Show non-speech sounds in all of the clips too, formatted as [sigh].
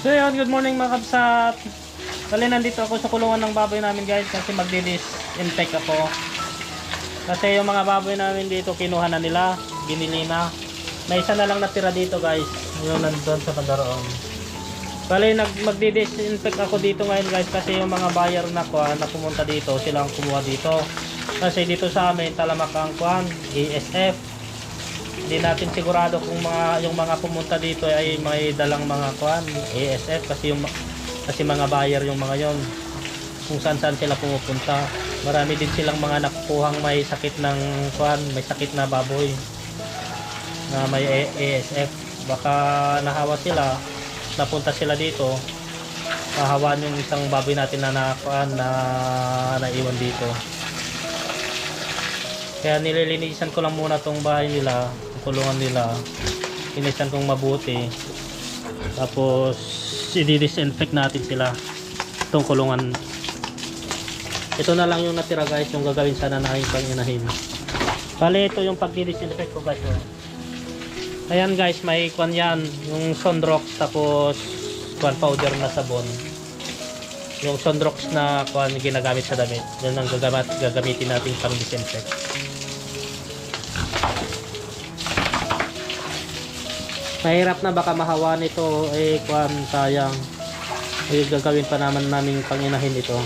So yun, good morning mga kabsat. Bali nandito ako sa kulungan ng baboy namin guys kasi magdi-disinfect ako. Kasi yung mga baboy namin dito kinuha na nila, binili na. May isa na lang natira dito guys. Yung nandun sa padaroon. Bali nag magdi-disinfect ako dito ngayon guys kasi yung mga buyer na kuha na pumunta dito, sila ang kumuha dito. Kasi dito sa amin talamak ang kuhan, ASF. Hindi natin sigurado kung mga yung mga pumunta dito ay may dalang mga kuhan, ASF kasi yung kasi mga buyer yung mga yon kung saan saan sila pumupunta. Marami din silang mga nakukuhang may sakit ng kuhan, may sakit na baboy na may ASF. Baka nahawa sila, napunta sila dito, kahawan yung isang baboy natin na nakuhan na naiwan dito. Kaya nililinisan ko lang muna tong bahay nila, kulungan nila. Linisan kong mabuti. Tapos i-disinfect natin sila itong kulungan. Ito na lang yung natira guys, yung gagawin sana na aking panginahin. Bale ito yung pag-disinfect ko guys. Oh. Ayan guys, may kwan yan, yung Sondrox tapos kwan powder na sabon. Yung Sondrox na kwan ginagamit sa damit. Yan ang gagamit, gagamitin natin pang disinfect. Mahirap na baka mahawa nito eh kwan sayang. Eh gagawin pa naman namin panginahin ito.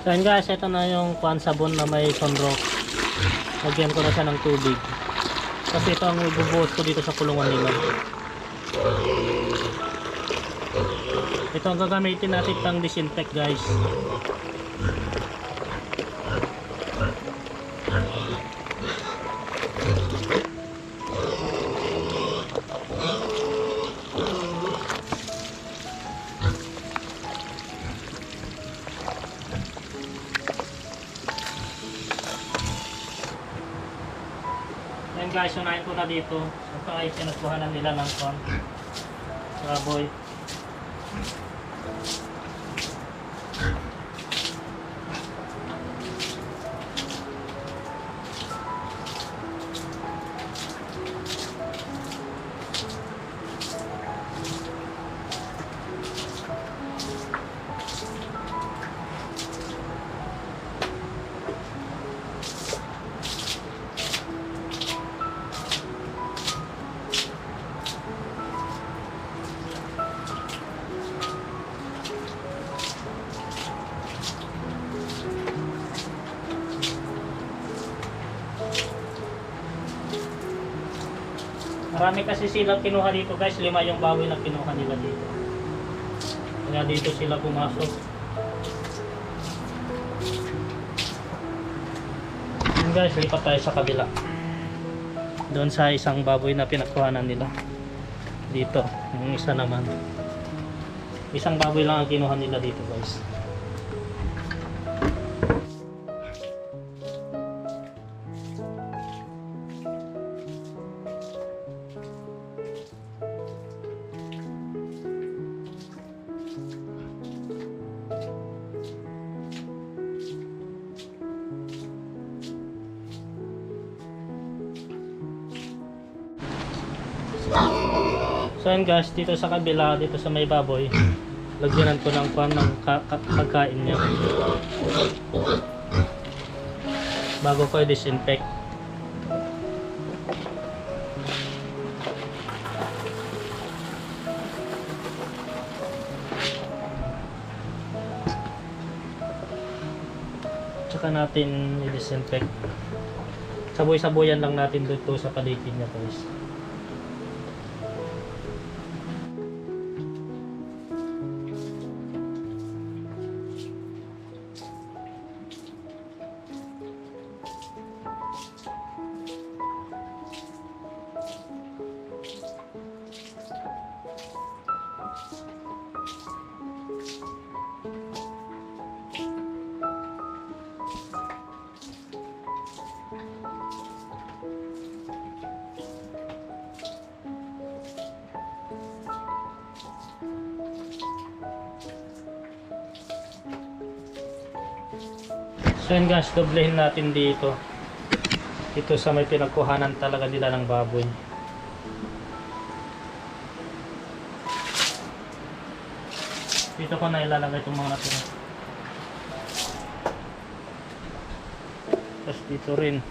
So guys, ito na yung kwan sabon na may sunrock. Lagyan ko na siya ng tubig. Kasi ito ang ibubuhos ko dito sa kulungan nila. Ito ang gagamitin natin pang disinfect guys. Yan guys, unahin ko na dito. Ito ay pinagkuhanan nila ng kwan. Baboy. Marami kasi silang kinuha dito guys. Lima yung baboy na kinuha nila dito. Kaya dito sila pumasok. Yun guys, lipat tayo sa kabila. Doon sa isang baboy na pinagkuhanan nila. Dito, yung isa naman. Isang baboy lang ang kinuha nila dito guys. So yun guys, dito sa kabila, dito sa may baboy, [clears throat] lagyanan ko ng pan ng ka- ka- pagkain niya. Bago ko i-disinfect. Tsaka natin i-disinfect. Saboy-saboyan lang natin dito sa paligid niya guys. So yun guys, doblehin natin dito. Ito sa may pinagkuhanan talaga nila ng baboy. Dito ko na ilalagay itong mga natira. Tapos dito rin.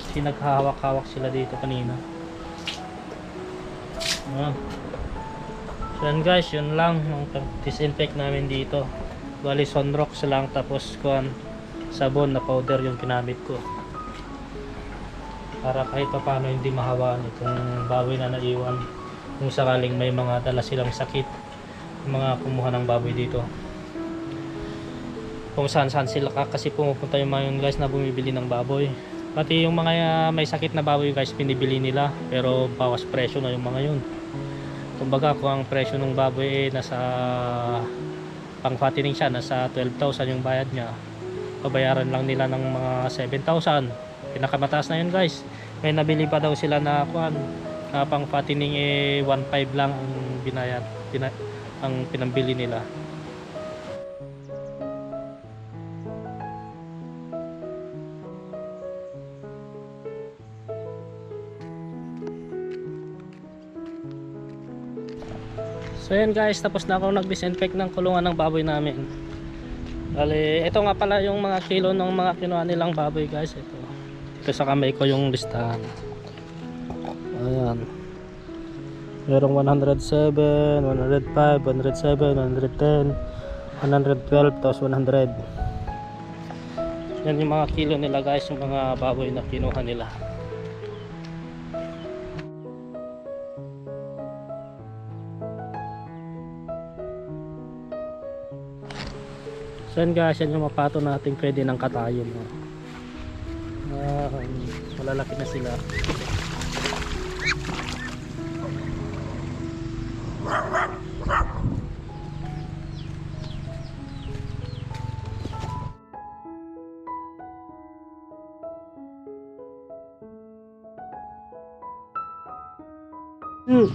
Kasi naghahawak-hawak sila dito kanina. Ayan. So yan guys, yun lang yung disinfect namin dito. Bali sunrox lang tapos kuan sabon na powder yung kinamit ko. Para kahit pa paano hindi mahawaan itong baboy na naiwan. Kung sakaling may mga dala silang sakit, mga kumuha ng baboy dito. Kung saan saan sila ka kasi pumupunta yung mga guys na bumibili ng baboy. Pati yung mga uh, may sakit na baboy guys pinibili nila pero bawas presyo na yung mga yun. Kumbaga kung ang presyo ng baboy eh, nasa pang fattening siya, nasa 12,000 yung bayad niya. Pabayaran lang nila ng mga 7,000. Pinakamataas na yun guys. May nabili pa daw sila na kuan na pang fattening eh 1.5 lang ang binayad, pina, ang pinambili nila. So yan guys, tapos na ako nag-disinfect ng kulungan ng baboy namin. Bali, ito nga pala yung mga kilo ng mga kinuha nilang baboy guys. Ito. Ito sa kamay ko yung listahan. Ayan. Merong 107, 105, 107, 110, 112, tapos 100. Yan yung mga kilo nila guys, yung mga baboy na kinuha nila. So yan guys, yan yung mapato natin pwede ng katayon. No? Ah, malalaki na sila. Hmm.